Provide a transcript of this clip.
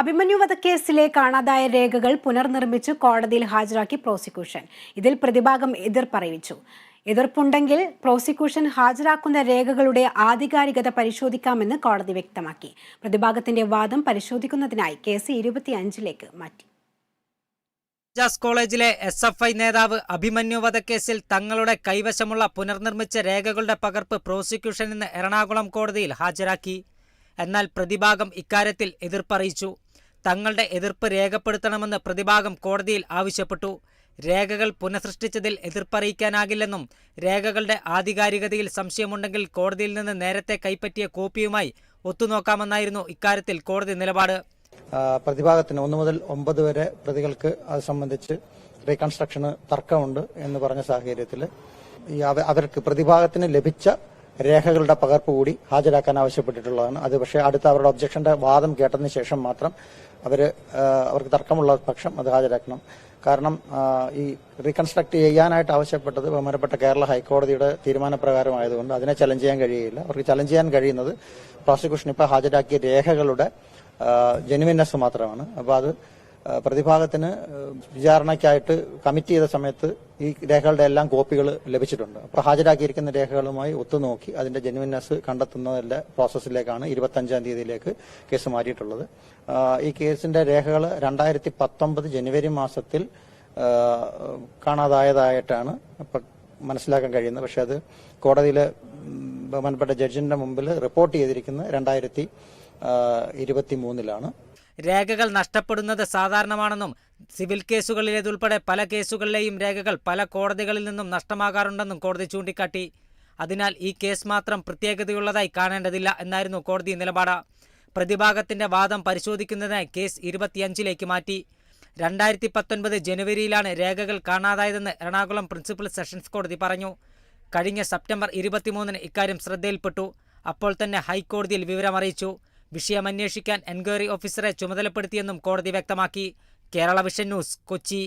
അഭിമന്യു വധക്കേസിലെ കാണാതായ രേഖകൾ പുനർനിർമ്മിച്ച് കോടതിയിൽ ഹാജരാക്കി പ്രോസിക്യൂഷൻ. ഇതിൽ പ്രതിഭാഗം എതിർപ്പറിയിച്ചു എതിർപ്പുണ്ടെങ്കിൽ പ്രോസിക്യൂഷൻ ഹാജരാക്കുന്ന രേഖകളുടെ ആധികാരികത പരിശോധിക്കാമെന്ന് കോടതി വ്യക്തമാക്കി. പ്രതിഭാഗത്തിന്റെ വാദം പരിശോധിക്കുന്നതിനായി കേസ് ഇരുപത്തിയഞ്ചിലേക്ക് മാറ്റി. ജാസ് കോളേജിലെ എസ് എഫ് ഐ നേതാവ് അഭിമന്യു വധക്കേസിൽ തങ്ങളുടെ കൈവശമുള്ള പുനർനിർമ്മിച്ച രേഖകളുടെ പകർപ്പ് പ്രോസിക്യൂഷൻ ഇന്ന് എറണാകുളം കോടതിയിൽ ഹാജരാക്കി. എന്നാൽ പ്രതിഭാഗം ഇക്കാര്യത്തിൽ എതിർപ്പറിയിച്ചു തങ്ങളുടെ എതിർപ്പ് രേഖപ്പെടുത്തണമെന്ന് പ്രതിഭാഗം കോടതിയിൽ ആവശ്യപ്പെട്ടു. രേഖകൾ പുനഃസൃഷ്ടിച്ചതിൽ എതിർപ്പറിയിക്കാനാകില്ലെന്നും രേഖകളുടെ ആധികാരികതയിൽ സംശയമുണ്ടെങ്കിൽ കോടതിയിൽ നിന്ന് നേരത്തെ കൈപ്പറ്റിയ കോപ്പിയുമായി ഒത്തുനോക്കാമെന്നായിരുന്നു ഇക്കാര്യത്തിൽ കോടതി നിലപാട്. പ്രതിഭാഗത്തിന് ഒന്നു മുതൽ ഒമ്പത് വരെ പ്രതികൾക്ക് അത് സംബന്ധിച്ച് റീകൺസ്ട്രക്ഷന് തർക്കമുണ്ട് എന്ന് പറഞ്ഞ സാഹചര്യത്തിൽ അവർക്ക് പ്രതിഭാഗത്തിന് ലഭിച്ച രേഖകളുടെ പകർപ്പ് കൂടി ഹാജരാക്കാൻ ആവശ്യപ്പെട്ടിട്ടുള്ളതാണ്. അത് പക്ഷേ അടുത്ത അവരുടെ ഒബ്ജക്ഷന്റെ വാദം കേട്ടതിന് ശേഷം മാത്രം അവർ അവർക്ക് തർക്കമുള്ള പക്ഷം അത് ഹാജരാക്കണം. കാരണം ഈ റീകൺസ്ട്രക്ട് ചെയ്യാനായിട്ട് ആവശ്യപ്പെട്ടത് ബഹുമാനപ്പെട്ട കേരള ഹൈക്കോടതിയുടെ തീരുമാനപ്രകാരമായതുകൊണ്ട് അതിനെ ചലഞ്ച് ചെയ്യാൻ കഴിയില്ല. അവർക്ക് ചലഞ്ച് ചെയ്യാൻ കഴിയുന്നത് പ്രോസിക്യൂഷൻ ഇപ്പോൾ ഹാജരാക്കിയ രേഖകളുടെ ജെനുവിനെസ് മാത്രമാണ്. അപ്പോൾ അത് പ്രതിഭാഗത്തിന് വിചാരണയ്ക്കായിട്ട് കമ്മിറ്റ് ചെയ്ത സമയത്ത് ഈ രേഖകളുടെ എല്ലാം കോപ്പികൾ ലഭിച്ചിട്ടുണ്ട്. അപ്പോൾ ഹാജരാക്കിയിരിക്കുന്ന രേഖകളുമായി ഒത്തുനോക്കി അതിന്റെ ജെനുവിനെസ് കണ്ടെത്തുന്നതിന്റെ പ്രോസസ്സിലേക്കാണ് ഇരുപത്തഞ്ചാം തീയതിയിലേക്ക് കേസ് മാറ്റിയിട്ടുള്ളത് ഈ കേസിന്റെ രേഖകൾ രണ്ടായിരത്തി പത്തൊമ്പത് ജനുവരി മാസത്തിൽ കാണാതായതായിട്ടാണ് മനസ്സിലാക്കാൻ കഴിയുന്നത്. പക്ഷെ അത് കോടതിയിൽ ബഹുമാനപ്പെട്ട ജഡ്ജിന്റെ മുമ്പിൽ റിപ്പോർട്ട് ചെയ്തിരിക്കുന്നത് രണ്ടായിരത്തി ഇരുപത്തി മൂന്നിലാണ് രേഖകൾ നഷ്ടപ്പെടുന്നത് സാധാരണമാണെന്നും സിവിൽ കേസുകളിലേതുൾപ്പെടെ പല കേസുകളിലെയും രേഖകൾ പല കോടതികളിൽ നിന്നും നഷ്ടമാകാറുണ്ടെന്നും കോടതി ചൂണ്ടിക്കാട്ടി. അതിനാൽ ഈ കേസ് മാത്രം പ്രത്യേകതയുള്ളതായി കാണേണ്ടതില്ല എന്നായിരുന്നു കോടതി നിലപാട്. പ്രതിഭാഗത്തിന്റെ വാദം പരിശോധിക്കുന്നതിനായി കേസ് ഇരുപത്തിയഞ്ചിലേക്ക് മാറ്റി. രണ്ടായിരത്തി പത്തൊൻപത് ജനുവരിയിലാണ് രേഖകൾ കാണാതായതെന്ന് എറണാകുളം പ്രിൻസിപ്പൽ സെഷൻസ് കോടതി പറഞ്ഞു. കഴിഞ്ഞ സെപ്റ്റംബർ ഇരുപത്തിമൂന്നിന് ഇക്കാര്യം ശ്രദ്ധയിൽപ്പെട്ടു. അപ്പോൾ തന്നെ ഹൈക്കോടതിയിൽ വിവരമറിയിച്ചു. വിഷയം അന്വേഷിക്കാൻ എൻക്വയറി ഓഫീസറെ ചുമതലപ്പെടുത്തിയെന്നും കോടതി വ്യക്തമാക്കി. Kerala vision news Kochi.